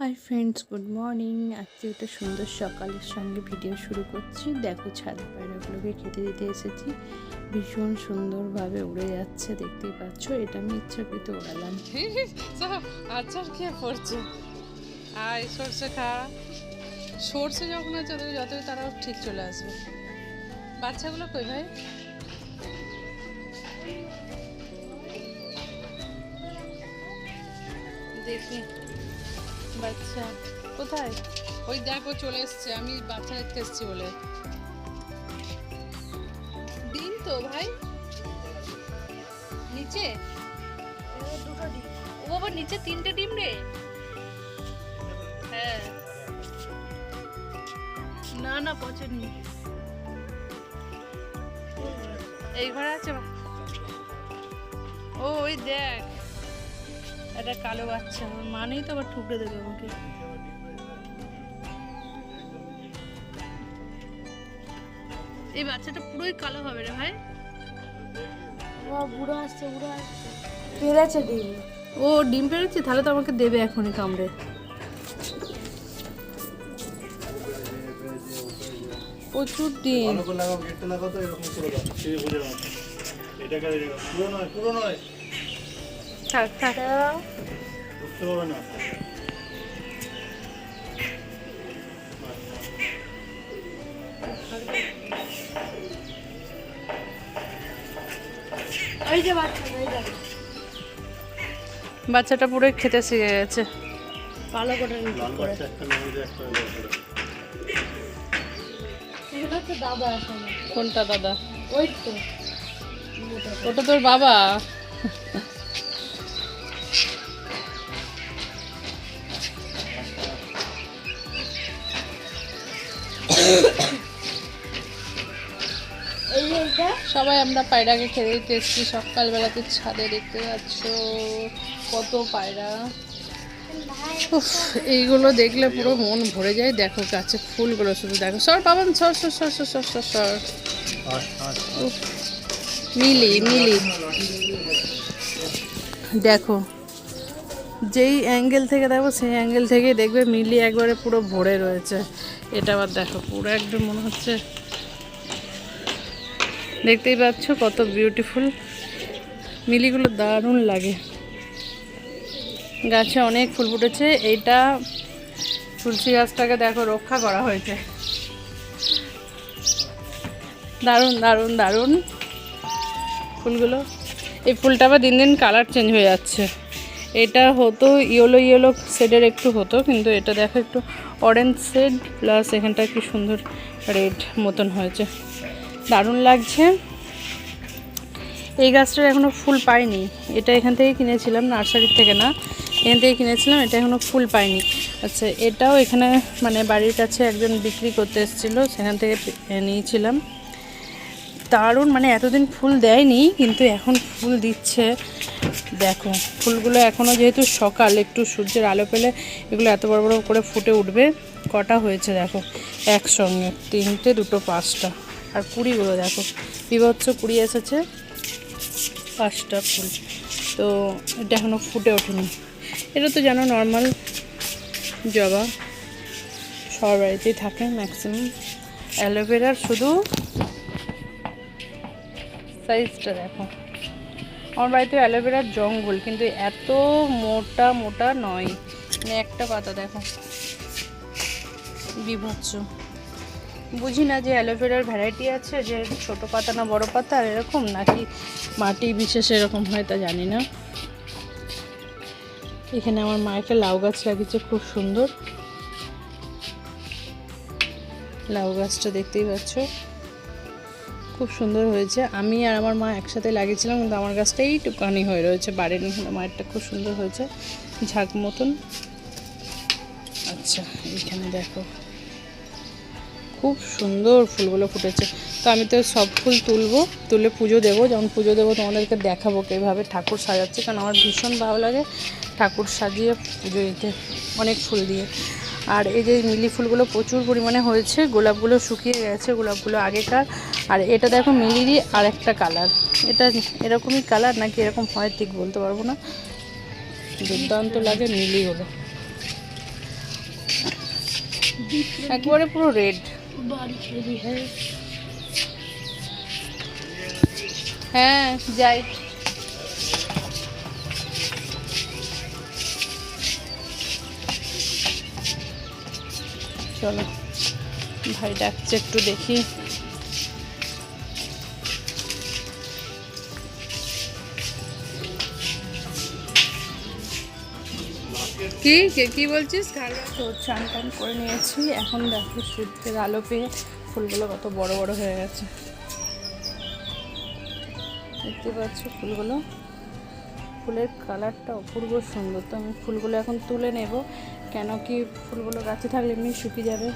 Hi friends good morning আজকে একটা সুন্দর সকালের সঙ্গে ভিডিও শুরু করছি। দেখো ছাদ পায়রাগুলোকে খেতে দিতে এসেছি। ভীষণ সুন্দরভাবে উড়ে যাচ্ছে, দেখতেই পাচ্ছ। এটা আমি ইচ্ছাকৃত ওড়ালাম আচ্ছা খেয়ে পড়ছে। আয়, সর্ষে খা। সর্ষে যখন আছে ওদের যতই তারাও ঠিক চলে আসবে। বাচ্চাগুলো কই ভাই? দেখি। বাচ্চা কোথায়? ওই দেখো চলে এসছে, আমি বাচ্চা দেখতে এসছি বলে। ডিম তো ভাই। নিচে? ও বাবা, নিচে তিনটে ডিম রে। হ্যাঁ। না না, পচেনি। এই ঘরে আছে ও, ওই দেখ। একটা কালো বাচ্চা আমার মা নেই তো আবার ঠুকরে দেবে আমাকে এই বাচ্চাটা পুরোই কালো হবে রে ভাই। বুড়ো আসছে বুড়ো আসছে। পেরেছে ডিম। ও ডিম পেরেছি? তাহলে তো আমাকে দেবে এখনই কামড়ে। প্রচুর ডিম। এটাকে পুরো নয় পুরো নয়। থাক থাক। বাচ্চাটা পুরো খেতে শিখে গেছে। ভালো করে কোনটা দাদা? ওই তো। ওটা তোর বাবা। সবাই আমরা পায়রাকে খেতে দিতে এসেছি সকালবেলাতে ছাদে দেখতে পাচ্ছ কত পায়রা। এইগুলো দেখলে পুরো মন ভরে যায়। দেখো গাছে ফুলগুলো শুধু দেখো। সর পাবেন, সর সর সর সর সর সর সর। মিলি মিলি। দেখো যেই অ্যাঙ্গেল থেকে দেখো, সেই অ্যাঙ্গেল থেকে দেখবে মিলি একবারে পুরো ভরে রয়েছে। এটা আবার দেখো, পুরো একদম মনে হচ্ছে দেখতেই পাচ্ছ কত বিউটিফুল মিলিগুলো দারুণ লাগে। গাছে অনেক ফুল ফুটেছে এইটা তুলসী গাছটাকে দেখো রক্ষা করা হয়েছে। দারুণ দারুণ দারুণ। ফুলগুলো, এই ফুলটা আবার দিন দিন কালার চেঞ্জ হয়ে যাচ্ছে। এটা হতো ইয়েলো ইয়েলো শেডের একটু হতো, কিন্তু এটা দেখো একটু অরেঞ্জ শেড প্লাস এখানটা কি সুন্দর রেড মতন হয়েছে। দারুণ লাগছে। এই গাছটার এখনও ফুল পাইনি। এটা এখান থেকে কিনেছিলাম, নার্সারির থেকে না। এখান থেকে কিনেছিলাম, এটা এখনও ফুল পাইনি। আচ্ছা এটাও এখানে মানে বাড়ির কাছে একজন বিক্রি করতে এসেছিল, সেখান থেকে নিয়েছিলাম। দারুণ মানে এতদিন ফুল দেয়নি, কিন্তু এখন ফুল দিচ্ছে। দেখো, ফুলগুলো এখনও যেহেতু সকাল, একটু সূর্যের আলো পেলে এগুলো এত বড় বড় করে ফুটে উঠবে। কটা হয়েছে দেখো, একসঙ্গে, তিনটে, দুটো, পাঁচটা। আর কুড়িগুলো দেখো, বিভৎস কুড়ি এসেছে, পাঁচটা ফুল। তো এটা এখনও ফুটে ওঠেনি। এটা তো যেন নর্মাল জবা। সবার বাড়িতেই থাকে ম্যাক্সিমাম অ্যালোভেরার শুধু সাইজটা দেখো। আমার বাড়িতে অ্যালোভেরার জঙ্গল, কিন্তু এত মোটা মোটা নয়। মানে একটা পাতা দেখো। বিভৎস। বুঝি না যে অ্যালোভেরার ভ্যারাইটি আছে, যে ছোট পাতা না বড় পাতা এরকম নাকি মাটি বিশেষ এরকম হয় তা জানি না। এখানে আমার মা একটা লাউ গাছ লাগিয়েছে, খুব সুন্দর। লাউ গাছটা দেখতেই পাচ্ছ। খুব সুন্দর হয়েছে। আমি আর আমার মা একসাথে লাগিয়েছিলাম, কিন্তু আমার গাছটা এইটুকানি হয়ে রয়েছে। বাড়ির মায়েরটা খুব সুন্দর হয়েছে। ঝাঁক মতন। আচ্ছা এখানে দেখো। খুব সুন্দর ফুলগুলো ফুটেছে। তো আমি তো সব ফুল তুলবো, তুলে পুজো দেবো। যখন পুজো দেবো, তোমাদেরকে দেখাবো কীভাবে ঠাকুর সাজাচ্ছে, কারণ আমার ভীষণ ভালো লাগে। ঠাকুর সাজিয়ে পুজো দিতে অনেক ফুল দিয়ে। আর এই যে মিলি ফুলগুলো প্রচুর পরিমাণে হয়েছে, গোলাপগুলো শুকিয়ে গেছে, গোলাপগুলো আগেকার। আর এটা দেখো মিলিরই আর একটা কালার। এটা এরকমই কালার নাকি এরকম হয় ঠিক বলতে পারব না। দুর্দান্ত লাগে মিলি হলো। একবারে পুরো রেড। হ্যাঁ যাই। চলো। ভাই ডাকছে একটু দেখি। কি? কে- কি বলছিস? তো চান টান করে নিয়েছি। এখন দেখো সূর্যের আলো পেয়ে ফুলগুলো কত বড় বড় হয়ে গেছে। দেখতে পাচ্ছ ফুলগুলো? ফুলের কালারটা অপূর্ব সুন্দর। তো আমি ফুলগুলো এখন তুলে নেব। কেন কি ফুলগুলো গাছে থাকলে এমনি শুকিয়ে যাবে?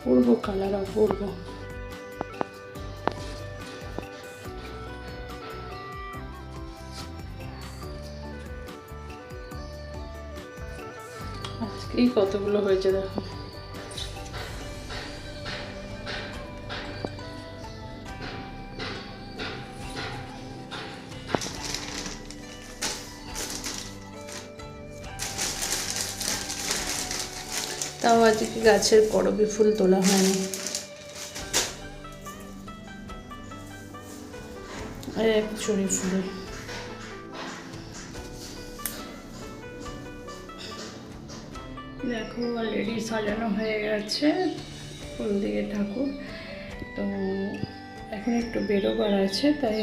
অপূর্ব কালার অপূর্ব আজকেই কতগুলো হয়েছে দেখো তাও আজকে গাছের করবি? ফুল তোলা হয়নি। এক ফুল দেখো অলরেডি সাজানো হয়ে গেছে। ফুল দিয়ে ঠাকুর। তো এখন একটু বেরোবার আছে, তাই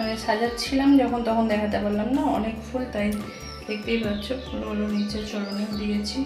আমি সাজাচ্ছিলাম যখন তখন দেখাতে পারলাম না। অনেক ফুল, তাই দেখতেই পাচ্ছ। ফুলগুলো নিচে চরণে দিয়েছি।